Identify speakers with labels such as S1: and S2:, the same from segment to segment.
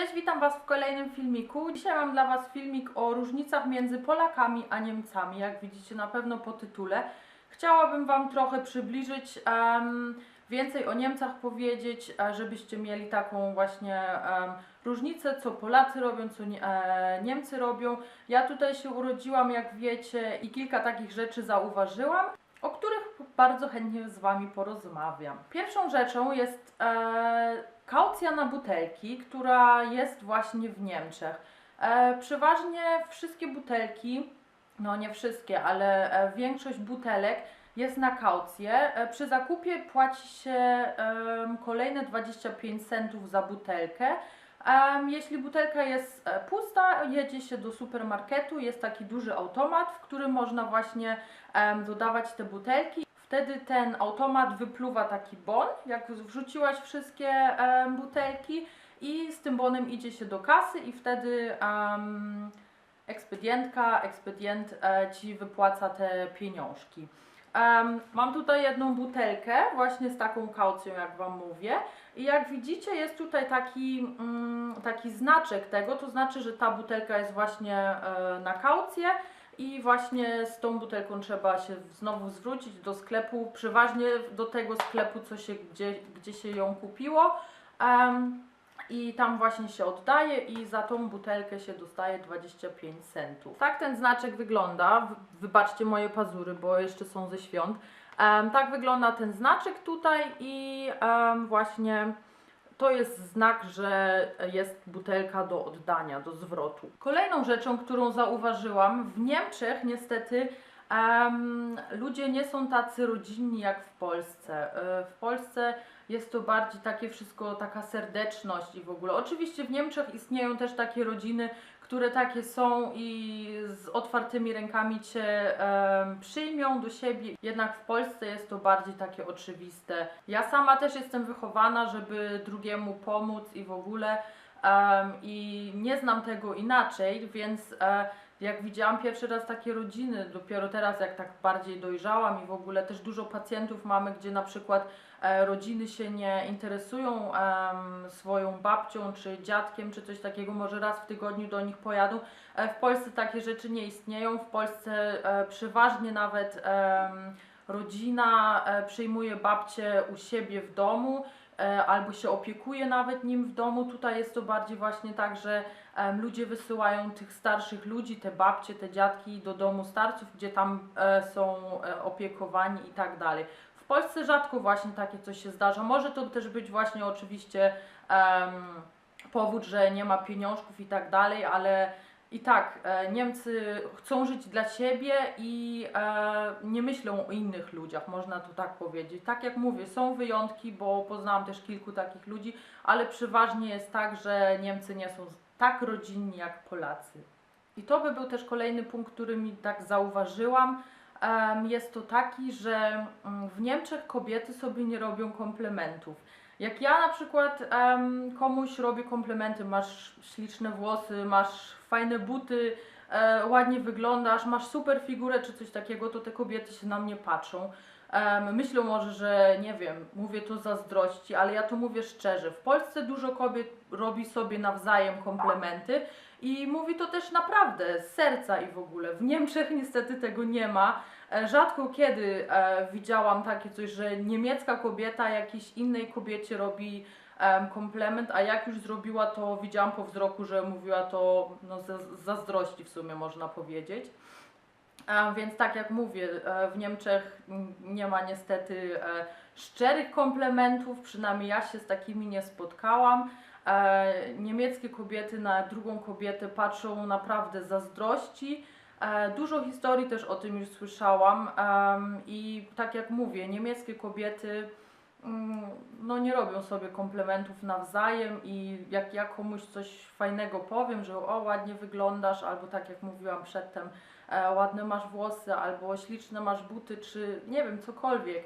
S1: Cześć, witam Was w kolejnym filmiku. Dzisiaj mam dla Was filmik o różnicach między Polakami a Niemcami. Jak widzicie na pewno po tytule. Chciałabym Wam trochę przybliżyć, em, więcej o Niemcach powiedzieć, e, żebyście mieli taką właśnie em, różnicę, co Polacy robią, co nie, e, Niemcy robią. Ja tutaj się urodziłam, jak wiecie, i kilka takich rzeczy zauważyłam o których bardzo chętnie z Wami porozmawiam. Pierwszą rzeczą jest e, kaucja na butelki, która jest właśnie w Niemczech. E, przeważnie wszystkie butelki, no nie wszystkie, ale e, większość butelek jest na kaucję. E, przy zakupie płaci się kolejne 25 centów za butelkę. Jeśli butelka jest e, pusta, jedzie się do supermarketu, jest taki duży automat, w którym można właśnie dodawać te butelki. Wtedy ten automat wypluwa taki bon, jak wrzuciłaś wszystkie butelki i z tym bonem idzie się do kasy i wtedy em, ekspedientka, ekspedient e, Ci wypłaca te pieniążki. Em, mam tutaj jedną butelkę właśnie z taką kaucją, jak Wam mówię. I jak widzicie, jest tutaj taki, mm, taki znaczek tego, to znaczy, że ta butelka jest właśnie e, na kaucję i właśnie z tą butelką trzeba się znowu zwrócić do sklepu, przeważnie do tego sklepu, co się, gdzie, gdzie się ją kupiło. Em, i tam właśnie się oddaje i za tą butelkę się dostaje 25 centów. Tak ten znaczek wygląda. Wybaczcie moje pazury, bo jeszcze są ze świąt. Em, tak wygląda ten znaczek tutaj i em, właśnie to jest znak, że jest butelka do oddania, do zwrotu. Kolejną rzeczą, którą zauważyłam, w Niemczech niestety em, ludzie nie są tacy rodzinni jak w Polsce. E, W Polsce jest to bardziej takie wszystko, taka serdeczność i w ogóle. Oczywiście w Niemczech istnieją też takie rodziny, które takie są i z otwartymi rękami Cię em, przyjmą do siebie. Jednak w Polsce jest to bardziej takie oczywiste. Ja sama też jestem wychowana, żeby drugiemu pomóc i w ogóle em, i nie znam tego inaczej, więc e, jak widziałam pierwszy raz takie rodziny, dopiero teraz jak tak bardziej dojrzałam i w ogóle też dużo pacjentów mamy, gdzie na przykład e, rodziny się nie interesują swoją babcią czy dziadkiem czy coś takiego, może raz w tygodniu do nich pojadą. E, w Polsce takie rzeczy nie istnieją, w Polsce e, przeważnie nawet rodzina przyjmuje babcię u siebie w domu albo się opiekuje nawet nim w domu. Tutaj jest to bardziej właśnie tak, że ludzie wysyłają tych starszych ludzi, te babcie, te dziadki do domu starców, gdzie tam e, są e, opiekowani i tak dalej. W Polsce rzadko właśnie takie coś się zdarza. Może to też być właśnie oczywiście em, powód, że nie ma pieniążków i tak dalej, ale i tak e, Niemcy chcą żyć dla siebie i e, nie myślą o innych ludziach, można to tak powiedzieć. Tak jak mówię, są wyjątki, bo poznałam też kilku takich ludzi, ale przeważnie jest tak, że Niemcy nie są tak rodzinni jak Polacy. I to by był też kolejny punkt, który mi tak zauważyłam. Jest to taki, że mm, w Niemczech kobiety sobie nie robią komplementów. Jak ja na przykład komuś robię komplementy, masz śliczne włosy, masz fajne buty, e, ładnie wyglądasz, masz super figurę czy coś takiego, to te kobiety się na mnie patrzą. Em, myślą może, że nie wiem, mówię to zazdrości, ale ja to mówię szczerze. W Polsce dużo kobiet robi sobie nawzajem komplementy i mówi to też naprawdę z serca i w ogóle. W Niemczech niestety tego nie ma. E, Rzadko kiedy e, widziałam takie coś, że niemiecka kobieta jakiejś innej kobiecie robi em, komplement, a jak już zrobiła, to widziałam po wzroku, że mówiła to no, z zazdrości w sumie można powiedzieć. A więc tak jak mówię, e, w Niemczech nie ma niestety e, szczerych komplementów, przynajmniej ja się z takimi nie spotkałam. E, Niemieckie kobiety na drugą kobietę patrzą naprawdę zazdrości. E, Dużo historii też o tym już słyszałam i tak jak mówię, niemieckie kobiety mm, no nie robią sobie komplementów nawzajem i jak ja komuś coś fajnego powiem, że o ładnie wyglądasz, albo tak jak mówiłam przedtem, e, ładne masz włosy, albo śliczne masz buty, czy nie wiem, cokolwiek,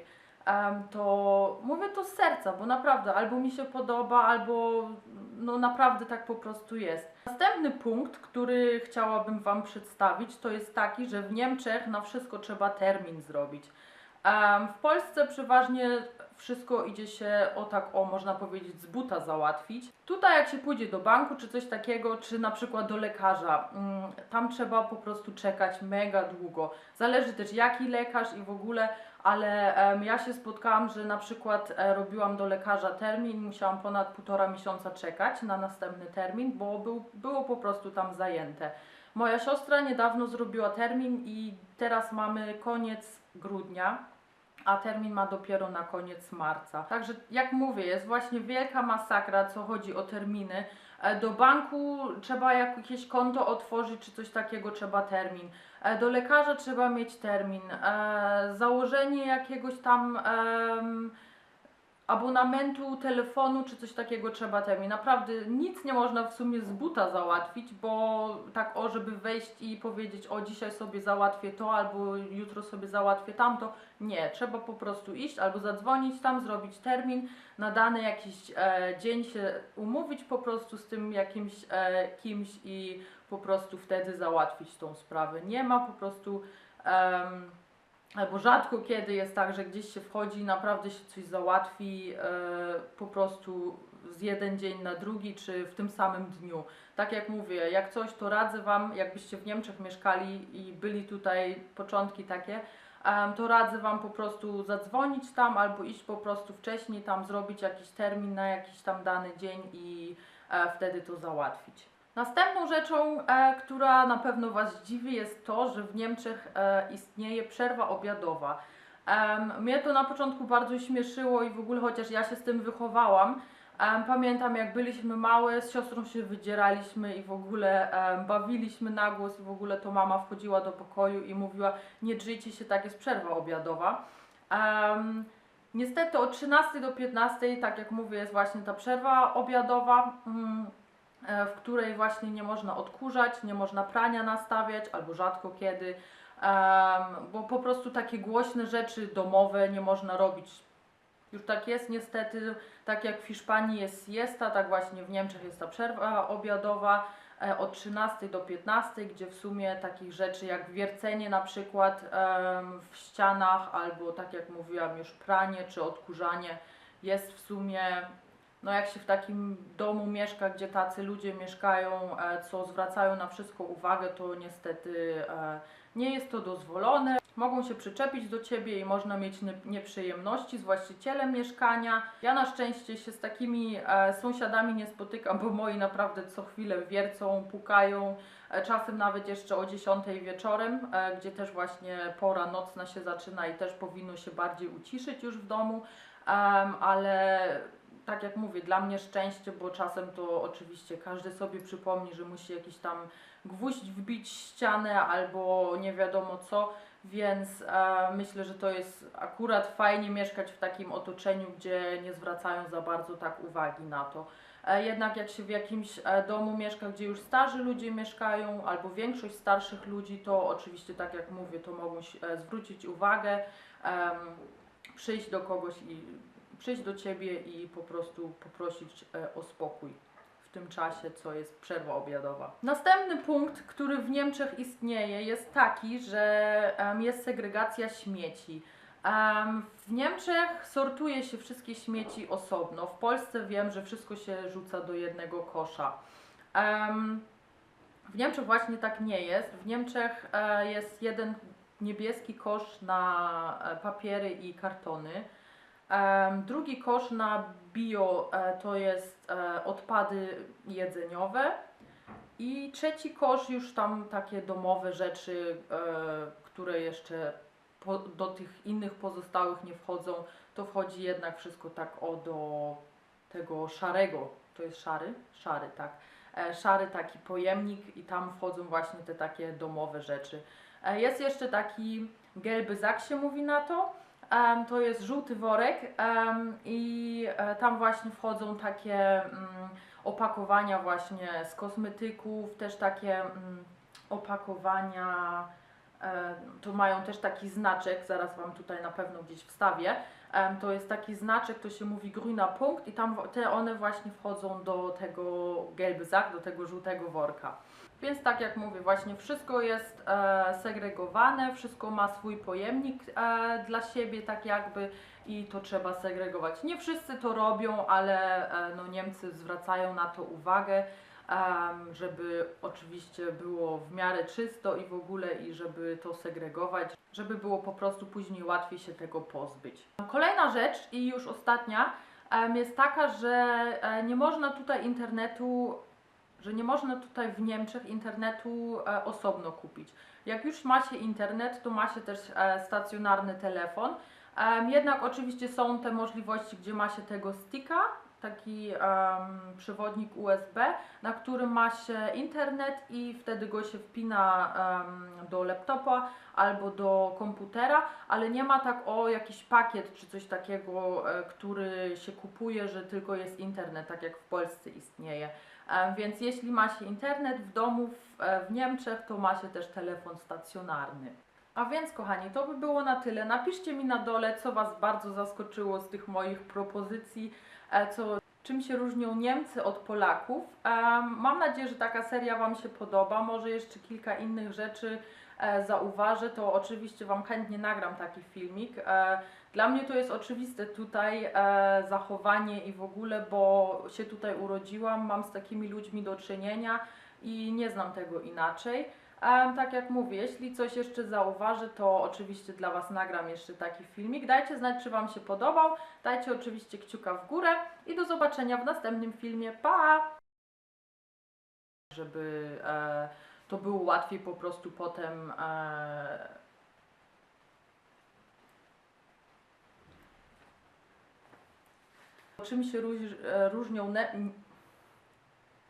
S1: to mówię to z serca, bo naprawdę albo mi się podoba, albo no naprawdę tak po prostu jest. Następny punkt, który chciałabym Wam przedstawić, to jest taki, że w Niemczech na wszystko trzeba termin zrobić. W Polsce przeważnie wszystko idzie się o tak, o można powiedzieć, z buta załatwić. Tutaj jak się pójdzie do banku czy coś takiego, czy na przykład do lekarza, mm, tam trzeba po prostu czekać mega długo. Zależy też jaki lekarz i w ogóle, ale ja się spotkałam, że na przykład e, robiłam do lekarza termin, musiałam ponad półtora miesiąca czekać na następny termin, bo był, było po prostu tam zajęte. Moja siostra niedawno zrobiła termin i teraz mamy koniec grudnia, a termin ma dopiero na koniec marca. Także jak mówię, jest właśnie wielka masakra, co chodzi o terminy. E, Do banku trzeba jakieś konto otworzyć, czy coś takiego trzeba termin. E, Do lekarza trzeba mieć termin. E, Założenie jakiegoś tam abonamentu, telefonu, czy coś takiego trzeba termin. Naprawdę nic nie można w sumie z buta załatwić, bo tak o, żeby wejść i powiedzieć, o dzisiaj sobie załatwię to, albo jutro sobie załatwię tamto. Nie, trzeba po prostu iść albo zadzwonić tam, zrobić termin, na dany jakiś e, dzień się umówić po prostu z tym jakimś e, kimś i po prostu wtedy załatwić tą sprawę. Nie ma po prostu. Albo rzadko kiedy jest tak, że gdzieś się wchodzi naprawdę się coś załatwi e, po prostu z jeden dzień na drugi, czy w tym samym dniu. Tak jak mówię, jak coś, to radzę Wam, jakbyście w Niemczech mieszkali i byli tutaj początki takie, to radzę Wam po prostu zadzwonić tam albo iść po prostu wcześniej tam, zrobić jakiś termin na jakiś tam dany dzień i e, wtedy to załatwić. Następną rzeczą, e, która na pewno Was zdziwi, jest to, że w Niemczech e, istnieje przerwa obiadowa. Em, mnie to na początku bardzo śmieszyło i w ogóle, chociaż ja się z tym wychowałam, em, pamiętam jak byliśmy małe, z siostrą się wydzieraliśmy i w ogóle em, bawiliśmy na głos i w ogóle to mama wchodziła do pokoju i mówiła, nie drzyjcie się, tak jest przerwa obiadowa. Em, niestety od 13 do 15, tak jak mówię, jest właśnie ta przerwa obiadowa. Mm, e, w której właśnie nie można odkurzać, nie można prania nastawiać, albo rzadko kiedy, bo po prostu takie głośne rzeczy domowe nie można robić. Już tak jest niestety, tak jak w Hiszpanii jest siesta, tak właśnie w Niemczech jest ta przerwa obiadowa e, od 13 do 15, gdzie w sumie takich rzeczy jak wiercenie na przykład w ścianach, albo tak jak mówiłam już pranie czy odkurzanie jest w sumie no jak się w takim domu mieszka, gdzie tacy ludzie mieszkają, e, co zwracają na wszystko uwagę, to niestety e, nie jest to dozwolone. Mogą się przyczepić do ciebie i można mieć nie- nieprzyjemności z właścicielem mieszkania. Ja na szczęście się z takimi e, sąsiadami nie spotykam, bo moi naprawdę co chwilę wiercą, pukają, czasem nawet jeszcze o 10 wieczorem, gdzie też właśnie pora nocna się zaczyna i też powinno się bardziej uciszyć już w domu. Ale tak jak mówię, dla mnie szczęście, bo czasem to oczywiście każdy sobie przypomni, że musi jakiś tam gwóźdź wbić ścianę albo nie wiadomo co, więc e, myślę, że to jest akurat fajnie mieszkać w takim otoczeniu, gdzie nie zwracają za bardzo tak uwagi na to. E, jednak jak się w jakimś e, domu mieszka, gdzie już starzy ludzie mieszkają, albo większość starszych ludzi, to oczywiście tak jak mówię, to mogą e, zwrócić uwagę, em, przyjść do kogoś i przyjść do Ciebie i po prostu poprosić e, o spokój w tym czasie, co jest przerwa obiadowa. Następny punkt, który w Niemczech istnieje, jest taki, że jest segregacja śmieci. W Niemczech sortuje się wszystkie śmieci osobno. W Polsce wiem, że wszystko się rzuca do jednego kosza. W Niemczech właśnie tak nie jest. W Niemczech e, jest jeden niebieski kosz na e, papiery i kartony. Drugi kosz na bio e, to jest e, odpady jedzeniowe. I trzeci kosz już tam takie domowe rzeczy, e, które jeszcze do tych innych pozostałych nie wchodzą. To wchodzi jednak wszystko tak o do tego szarego. To jest szary? Szary, tak. Szary taki pojemnik i tam wchodzą właśnie te takie domowe rzeczy. Jest jeszcze taki gelby zak się mówi na to. To jest żółty worek i e, tam właśnie wchodzą takie mm, opakowania właśnie z kosmetyków, też takie mm, opakowania, e, to mają też taki znaczek, zaraz Wam tutaj na pewno gdzieś wstawię. To jest taki znaczek, to się mówi grüner punkt i tam te one właśnie wchodzą do tego gelby zak, do tego żółtego worka. Więc tak jak mówię, właśnie wszystko jest e, segregowane, wszystko ma swój pojemnik e, dla siebie, tak jakby i to trzeba segregować. Nie wszyscy to robią, ale e, no, Niemcy zwracają na to uwagę, em, żeby oczywiście było w miarę czysto i w ogóle i żeby to segregować, żeby było po prostu później łatwiej się tego pozbyć. Kolejna rzecz i już ostatnia em, jest taka, że e, nie można tutaj internetu że nie można tutaj w Niemczech internetu e, osobno kupić. Jak już macie internet, to macie też e, stacjonarny telefon. Em, jednak oczywiście są te możliwości, gdzie ma się tego sticka, taki em, przewodnik USB, na którym ma się internet i wtedy go się wpina em, do laptopa albo do komputera, ale nie ma tak o jakiś pakiet czy coś takiego, e, który się kupuje, że tylko jest internet, tak jak w Polsce istnieje. Więc jeśli ma się internet w domu w, e, w Niemczech, to ma się też telefon stacjonarny. A więc, kochani, to by było na tyle. Napiszcie mi na dole, co Was bardzo zaskoczyło z tych moich propozycji, co, czym się różnią Niemcy od Polaków. Em, Mam nadzieję, że taka seria Wam się podoba. Może jeszcze kilka innych rzeczy e, zauważę, to oczywiście Wam chętnie nagram taki filmik. E, Dla mnie to jest oczywiste tutaj e, zachowanie i w ogóle, bo się tutaj urodziłam, mam z takimi ludźmi do czynienia i nie znam tego inaczej. Tak jak mówię, jeśli coś jeszcze zauważę, to oczywiście dla Was nagram jeszcze taki filmik. Dajcie znać, czy Wam się podobał. Dajcie oczywiście kciuka w górę i do zobaczenia w następnym filmie. Pa! Żeby e, to było łatwiej po prostu potem. E, czym się e, różnią